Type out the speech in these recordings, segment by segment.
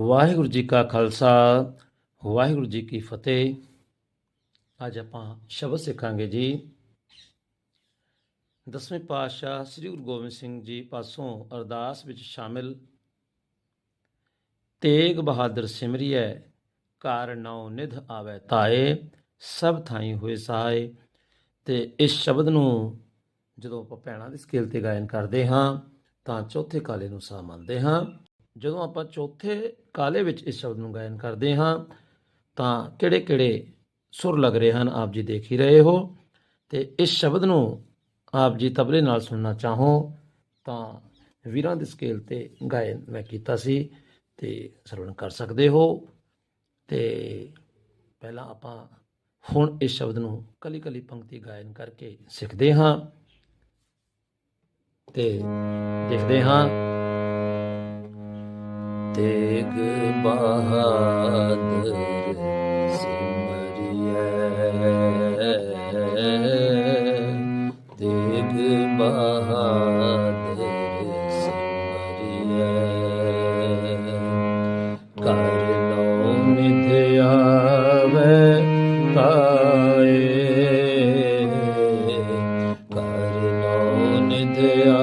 ਵਾਹਿਗੁਰੂ ਜੀ ਕਾ ਖਾਲਸਾ, ਵਾਹਿਗੁਰੂ ਜੀ ਕੀ ਫਤਿਹ। ਅੱਜ ਆਪਾਂ ਸ਼ਬਦ ਸਿੱਖਾਂਗੇ ਜੀ। ਦਸਵੇਂ ਪਾਤਸ਼ਾਹ ਸ੍ਰੀ ਗੁਰੂ ਗੋਬਿੰਦ ਸਿੰਘ ਜੀ ਪਾਸੋਂ ਅਰਦਾਸ ਵਿੱਚ ਸ਼ਾਮਿਲ, ਤੇਗ ਬਹਾਦਰ ਸਿਮਰਿਐ ਘਰ ਨੌ ਨਿਧ ਆਵੈ ਤਾਏ ਸਭ ਥਾਈ ਹੋਏ ਸਹਾਏ। ਤੇ ਇਸ ਸ਼ਬਦ ਨੂੰ ਜਦੋਂ ਆਪਾਂ ਭੈਣਾਂ ਦੀ ਸਕੇਲ ਤੇ ਗਾਇਨ ਕਰਦੇ ਹਾਂ, ਤਾਂ ਚੌਥੇ ਕਾਲੇ ਨੂੰ ਸਾ ਮੰਨਦੇ ਹਾਂ। ਜਦੋਂ ਆਪਾਂ ਚੌਥੇ ਕਾਲੇ ਵਿੱਚ ਇਸ ਸ਼ਬਦ ਨੂੰ ਗਾਇਨ ਕਰਦੇ ਹਾਂ, ਤਾਂ ਕਿਹੜੇ ਕਿਹੜੇ ਸੁਰ ਲੱਗ ਰਹੇ ਹਨ, ਆਪ ਜੀ ਦੇਖ ਹੀ ਰਹੇ ਹੋ। ਤੇ ਇਸ ਸ਼ਬਦ ਨੂੰ ਆਪ ਜੀ ਤਬਲੇ ਨਾਲ ਸੁਣਨਾ ਚਾਹੋ, ਤਾਂ ਵੀਰਾਂ ਦੇ ਸਕੇਲ ਤੇ ਗਾਇਨ ਮੈਂ ਕੀਤਾ ਸੀ ਤੇ ਸਰਵਣ ਕਰ ਸਕਦੇ ਹੋ। ਤੇ ਪਹਿਲਾਂ ਆਪਾਂ ਹੁਣ ਇਸ ਸ਼ਬਦ ਨੂੰ ਕਲੀ ਕਲੀ ਪੰਕਤੀ ਗਾਇਨ ਕਰਕੇ ਸਿੱਖਦੇ ਹਾਂ ਤੇ ਦੇਖਦੇ ਹਾਂ ਤੇਗ ਬਹਾਦਰ ਸਿਮਰਿਐ। ਤੇਗ ਬਹਾਦਰ ਸਿਮਰਿਐ। ਕਰ ਲੋ ਨਿਧ ਆਵੇ ਕਰ ਲੋ ਨਿਧਿਆ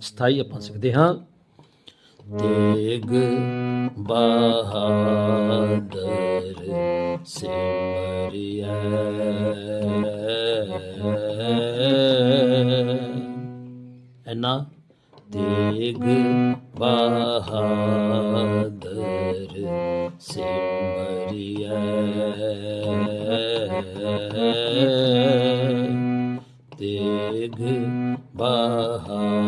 ਸਥਾਈ ਆਪਾਂ ਸਿੱਖਦੇ ਹਾਂ। ਤੇਗ ਬਹਾਦਰ ਸਿਮਰਿਐ ਐਨਾ ਤੇਗ ਬਹਾਦਰ ਸਿਮਰਿਐ ਤੇਗ ਬਹਾਦਰ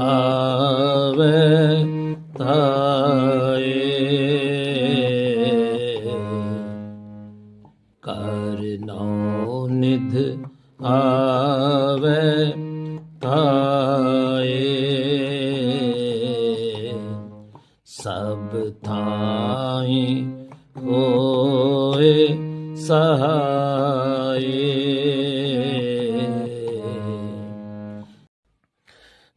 ਆਵੇ ਤਾਏ। ਕਰ ਨਿਧ ਆਵੇ ਤਾਏ। ਸਭ ਥਾਈ ਹੋਏ ਸਹਾਏ।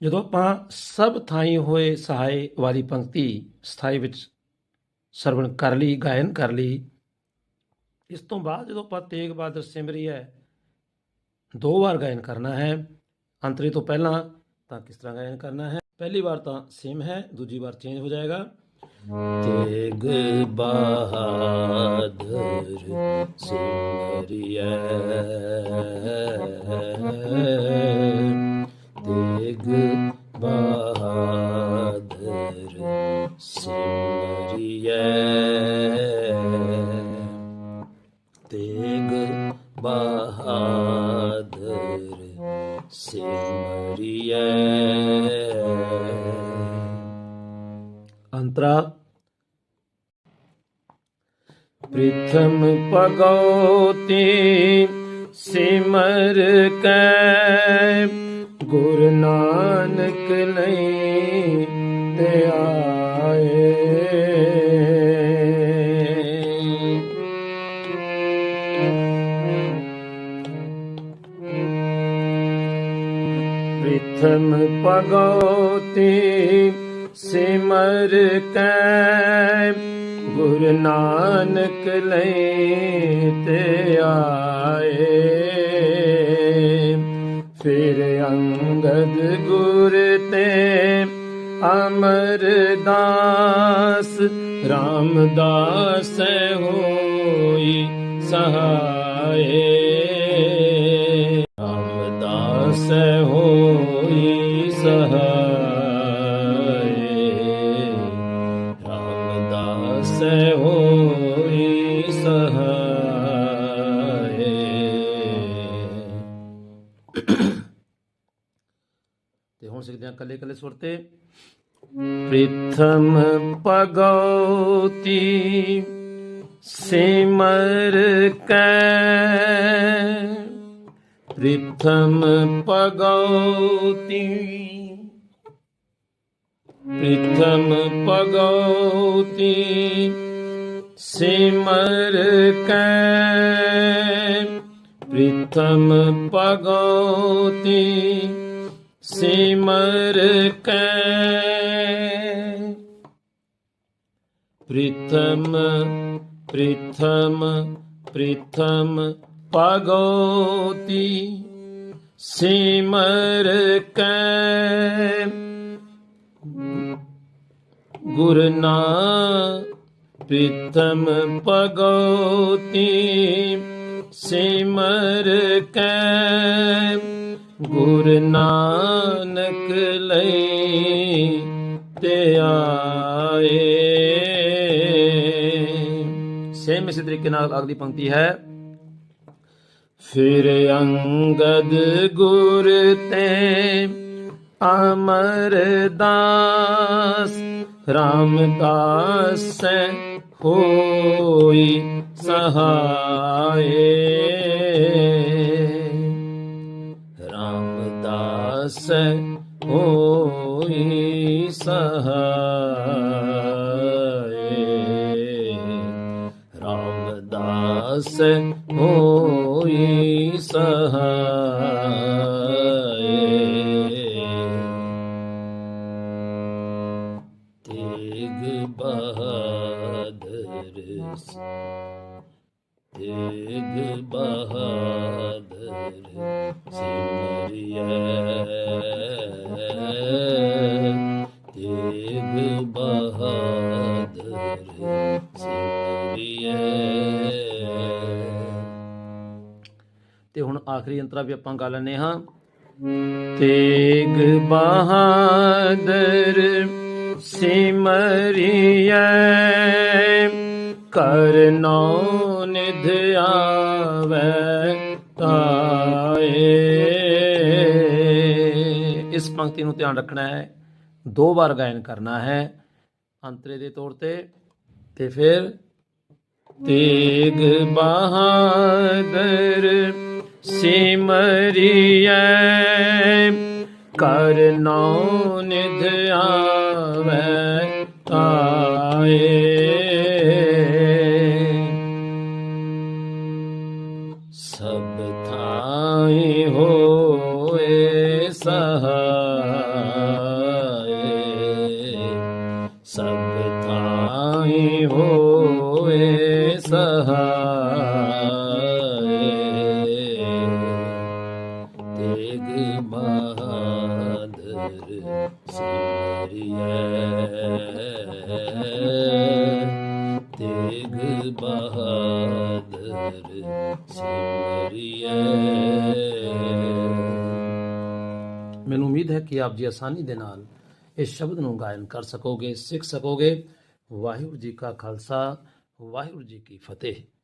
ਜਦੋਂ ਆਪਾਂ ਸਭ ਥਾਈ ਹੋਏ ਸਹਾਈ ਵਾਲੀ ਪੰਕਤੀ ਸਥਾਈ ਵਿੱਚ ਸਰਵਣ ਕਰ ਲਈ, ਗਾਇਨ ਕਰ ਲਈ, ਇਸ ਤੋਂ ਬਾਅਦ ਜਦੋਂ ਆਪਾਂ ਤੇਗ ਬਹਾਦਰ ਸਿਮਰੀ ਹੈ, ਦੋ ਵਾਰ ਗਾਇਨ ਕਰਨਾ ਹੈ। ਅੰਤਰੇ ਤੋਂ ਪਹਿਲਾਂ ਤਾਂ ਕਿਸ ਤਰ੍ਹਾਂ ਗਾਇਨ ਕਰਨਾ ਹੈ? ਪਹਿਲੀ ਵਾਰ ਤਾਂ ਸੇਮ ਹੈ, ਦੂਜੀ ਵਾਰ ਚੇਂਜ ਹੋ ਜਾਏਗਾ। ਤੇਗ ਬਹਾਦਰ ਸਿਮਰਿਐ ਬਹਾਦਰ ਸਿਮਰਿਐ ਅੰਤਰਾ ਪ੍ਰਥਮ ਭਗਉਤੀ ਸਿਮਰ ਕੈ ਗੁਰ ਨਾਨਕ ਲਈ ਤੇ ਆਏ ਪ੍ਰਥਮ ਭਗਉਤੀ ਸਿਮਰ ਕੈ ਗੁਰ ਨਾਨਕ ਲਈ ਤੇ ਆਏ ਫਿਰ ਅੰਗਦ ਗੁਰ ਤੇ ਅਮਰਦਾਸ ਰਾਮਦਾਸ ਹੋਈ ਰਾਮਦਾਸ ਹੋਈ ਸਹਾਏ। ਤੇ ਹੁਣ ਸਿੱਖਦੇ ਹਾਂ ਕੱਲੇ ਕੱਲੇ ਸੁਰ ਤੇ। ਪ੍ਰੀਥਮ ਭਗਉਤੀ ਸਿਮਰ ਕੈ। ਪ੍ਰੀਥਮ ਭਗਉਤੀ प्रथम पगौती सीमरक प्रथम पगौति सीमरक प्रथम प्रथम प्रथम पगौती सिमर कै ਗੁਰ ਨਾ ਪ੍ਰੀਤਮ ਭਗਉਤੀ, ਸਿਮਰ ਕੈ ਗੁਰ ਨਾਨਕ ਲਈ ਤੇ ਆਏ। ਸੇਮ ਇਸੇ ਤਰੀਕੇ ਨਾਲ ਅਗਲੀ ਪੰਕਤੀ ਹੈ, ਫਿਰ ਅੰਗਦ ਗੁਰ ਤੇ ਅਮਰ ਅਮਰਦਾਸ ਰਾਮਦਾਸ ਹੋਈ ਸਹਾਏ। ਰਾਮਦਾਸ ਹੋਈ ਸਹਾਏ। ਰਾਮਦਾਸ ਹੋਈ ਤੇਗ ਬਹਾਦਰ ਸਿਮਰਿਐ। ਤੇਗ ਬਹਾਦਰ ਸਿਮਰਿਐ ਤੇ ਹੁਣ ਆਖਰੀ ਅੰਤਰਾ ਵੀ ਆਪਾਂ ਗਾ ਲੈਨੇ ਹਾਂ। ਤੇਗ ਬਹਾਦਰ ਸਿਮਰਿਐ। ਕਰਨੋ ਨਿਧ ਆਵੈ ਤਾਏ। ਇਸ ਪੰਕਤੀ ਨੂੰ ਧਿਆਨ ਰੱਖਣਾ ਹੈ। ਦੋ ਵਾਰ ਗਾਇਨ ਕਰਨਾ ਹੈ ਅੰਤਰੇ ਦੇ ਤੌਰ ਤੇ ਤੇ ਫਿਰ ਤੇਗ ਬਹਾਦਰ ਸਿਮਰਿਐ ਕਰਨੋ ਨਿਧ ਆਵੈ। ਸਭ ਥਾਈ ਹੋਏ ਸਹਾਏ। ਤੇਗ ਬਹਾਦਰ ਸਿਮਰਿਐ। ਤੇਗ ਬਹਾਦਰ ਸਿਮਰਿਐ। ਮੈਨੂੰ ਉਮੀਦ ਹੈ ਕਿ ਆਪ ਜੀ ਆਸਾਨੀ ਦੇ ਨਾਲ ਇਸ ਸ਼ਬਦ ਨੂੰ ਗਾਇਨ ਕਰ ਸਕੋਗੇ, ਸਿੱਖ ਸਕੋਗੇ। ਵਾਹਿਗੁਰੂ ਜੀ ਕਾ ਖਾਲਸਾ, ਵਾਹਿਗੁਰੂ ਜੀ ਕੀ ਫਤਿਹ।